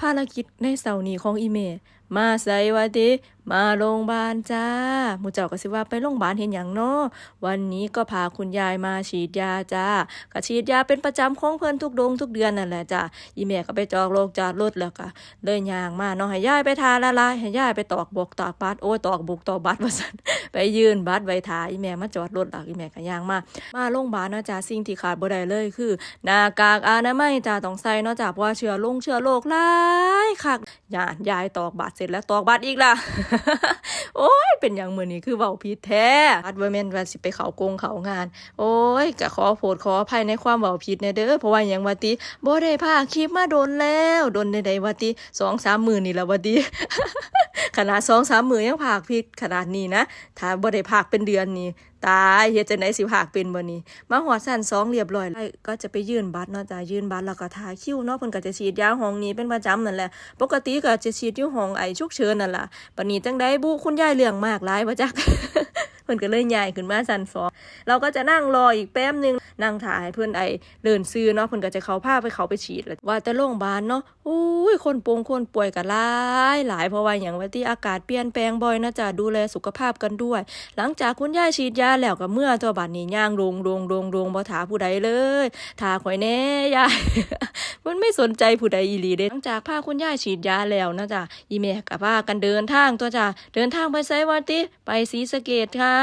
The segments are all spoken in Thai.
ภารกิจในเสาร์นี้ของอีเมมาใส่วะดิมาโรงพยาบาลจ้าหมูเจ้าก็สิว่าไปโรงพยาบาลเห็นอย่างเนาะวันนี้ก็พาคุณยายมาฉีดยาจ้าก็ฉีดยาเป็นประจำของเพิ่อนทุกดงทุกเดือนนั่นแหละจ้าอีเมก็ไปจอกโรคจอดรถแล้วก็เลยยางมาเนาะให้ยายไปทาละลายให้ยายไปตอกบกตอกบัตรโอ้ยตอกบุกตอกบัตรว่าสันไปยืนบัตรไว้ทาอีแม่มาจอดรถหลักอีแม่ก็ยางมา มาโรงพยาบาลนะจ้าสิ่งที่ขาดบ่ได้เลยคือหน้ากากอนามัยจ้าต้องใส่เนาะจ้าเพราะว่าเชื้อลงเชื้อโรคหลายคักยานยายตอกบัตรเสร็จแล้วตอกบัตรอีกล่ะโอ้ยเป็นอย่างมือนี้คือเบาผิดแท้อัดเวอร์แมนวันสิไปเขากงเขางาน โอ้ยก็ขอโพดขออภัยในความเบาผิดเน่ยเด้อเพราะว่าอยังวัติบ่ได้พาคลิปมาโดนแล้วโดนใดๆว่าติ2-3มื้อนี่ละวัติขนาดสองสามหมื่นยังผากผิดขนาดนี้นะถ้าบ่ได้ผากเป็นเดือนนี่ ตายเฮ็ดจังได๋สิพากเป็นบ่นี่มาหอดสั่น2เรียบร้อยแล้วก็จะไปยื่นบัตรเนาะจ้ะยื่นบัตรแล้วก็ทาคิวเนาะเพิ่นก็จะฉีดยาห้องนี้เป็นประจำนั่นแหละ ปกติก็จะฉีดอยู่ห้องไอฉุกเฉินนั่นล่ะบัดนี้จังไดบุคุณยายเรื่องมากหลายบ่จักเพิ่นก็เลยย้ายขึ้นมาสั่นสองเราก็จะนั่งรออีกแป๊บหนึง นั่งถ่ายเพิ่อนไอเดินซื้อเนาะเพิ่อนก็จะเขาพาไปเขาไปฉีดแล้วว่าแต่โรงพยาบาลเนาะอุ้ยคนปงคนป่วยก็หลายหลายเพราะว่าหยังว่าที่อากาศเปลี่ยนแปลงบ่อยนะจ๊ะดูแลสุขภาพกันด้วย หลังจากคุณยายฉีดยาแล้วก็เมื่อตัวบัดนี้ย่างลงลงลงลงบ่ถาผู้ใดเลยถาข่อยแน่ยายมันไม่สนใจผู้ใดอีหลีเด้หลังจากพาคุณยายฉีดยาแล้วนะจ๊ะอีแม่กับพากันเดินทางตัวจ้ะเดินทางไปไสวันติไปศรีสะเกดค่ะ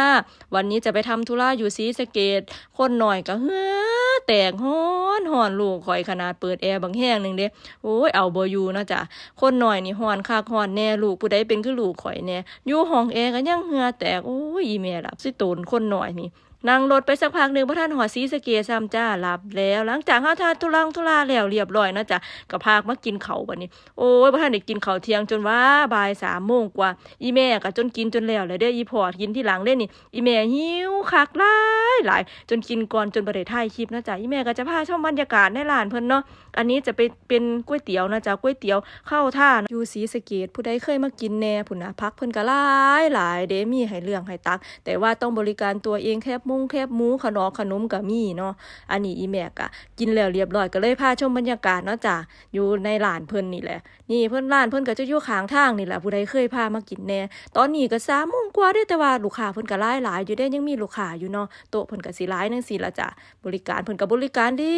วันนี้จะไปทำธุระอยู่ศรีสะเกดคนหน่อยก็เฮ้อแตกฮ้อนหอนลูกข่อยขนาดเปิดแอร์บางแห้งหนึ่งเด้โอ้ยเอาบอยู่นะจ๊ะคนหน่อยนี่หอนคากหอนแน่ลูกผู้ใดเป็นคือลูกข่อยแน่อยู่ห้องแอร์ก็ยังเหงื่อแตกโอ้ยอีแม่หลับสิโตนคนหน่อยนี่นั่งรถไปสักพักหนึ่งพระท่านหอดซีสเกียซ้ำจ้าหลับแล้ว หลังจากห้าทานทุลังทุลาแล้วเรียบร้อยนะจ๊ะก็พากมากินเขาวบัดนี้ โอ้ยพระท่านได้กินเขาเที่ยงจนว่าบ่ายสามโมงกว่า อีแม่ก็จนกินจนแล้วเลยเด้ออีพอกินที่หลังเล่นนี่ อีแม่หิวคักหลายหลายจนกินก่อนจนบ่ได้ถ่ายคลิปนะจ๊ะอีแม่ก็จะพาชมบรรยากาศในร้านเพิ่นเนาะอันนี้จะไปเป็นก๋วยเตี๋ยวนะจ๊ะก๋วยเตี๋ยวเข้าท่านอยู่ศรีสเกดผู้ใดเคยมากินแหน่พุ่นนะพักเพิ่นก็หลายหลายเด้มีให้เลือกให้ตัก แต่ว่าต้องบริการตัวเองแคบมุ้งแคบหมูขนมขนมก็มีเนาะอันนี้อีแม่กะกินแล้วเรียบร้อยก็เลยพาชมบรรยากาศเนาะจ้ะอยู่ในร้านเพิ่นนี่แหละ นี่เพิ่นร้านเพิ่นก็จะอยู่ข้างทางนี่แหละผู้ใดเคยพามากินแน่ตอนนี้ก็สามโมงกว่าเด้แต่ว่าลูกค้าเพิ่นก็หลายหลายอยู่เด้ยังมีลูกค้าอยู่เนาะโต๊ะเพิ่นก็สิหลายจังซี่ละจ้ะบริการเพิ่นก็บริการดี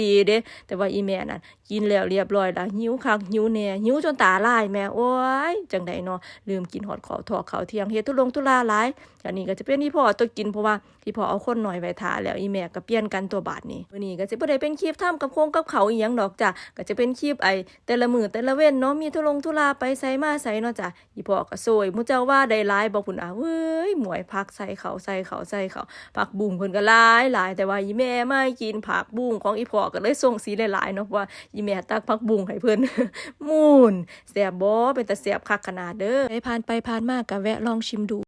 ดีเด้แต่ว่าอีแม่นั่นกินแล้วเรียบร้อยละหิวคักหิวแน่หิวจนตาลายแม่โอ้ยจังไดเนาะลืมกินหอดขอทอกเขาเที่ยงเฮ็ดทุลงทุลาหลายอันนี้ก็จะเป็นที่พ่อตัวกินเพราะว่าที่พ่อเอาคนหน่อยไว้ทาแล้วอีแม่ก็เปลี่ยนกันตัวบาทนี้มื้อนี้ก็สิบ่ได้เป็นคลิปทำกับโค้งกับเขาอีหยังดอกจ้ะก็จะเป็นคลิปไอแต่ละมือแต่ละเว้นเนาะมีทุลงทุลาไปไสมาไสเนาะจ้ะอีพอก็โซยมู่เจ้าว่าได้หลายบ่พุ่นอะเว้ยหมวยพักใส่เขาใส่เขาใส่เขาผักบุ้งเพิ่นก็หลายหลายแต่ว่าอีแม่ไม่กินผักบุ้งของอีพ่อก็เลยส่งสีหลายๆเนาะว่าอีแม่ตักผักบุ้งให้เพิ่นมูนแซ่บบ่เป็นตาแซ่บคักขนาดเด้อไปผ่านไปผ่านมาก็แวะลองชิมดู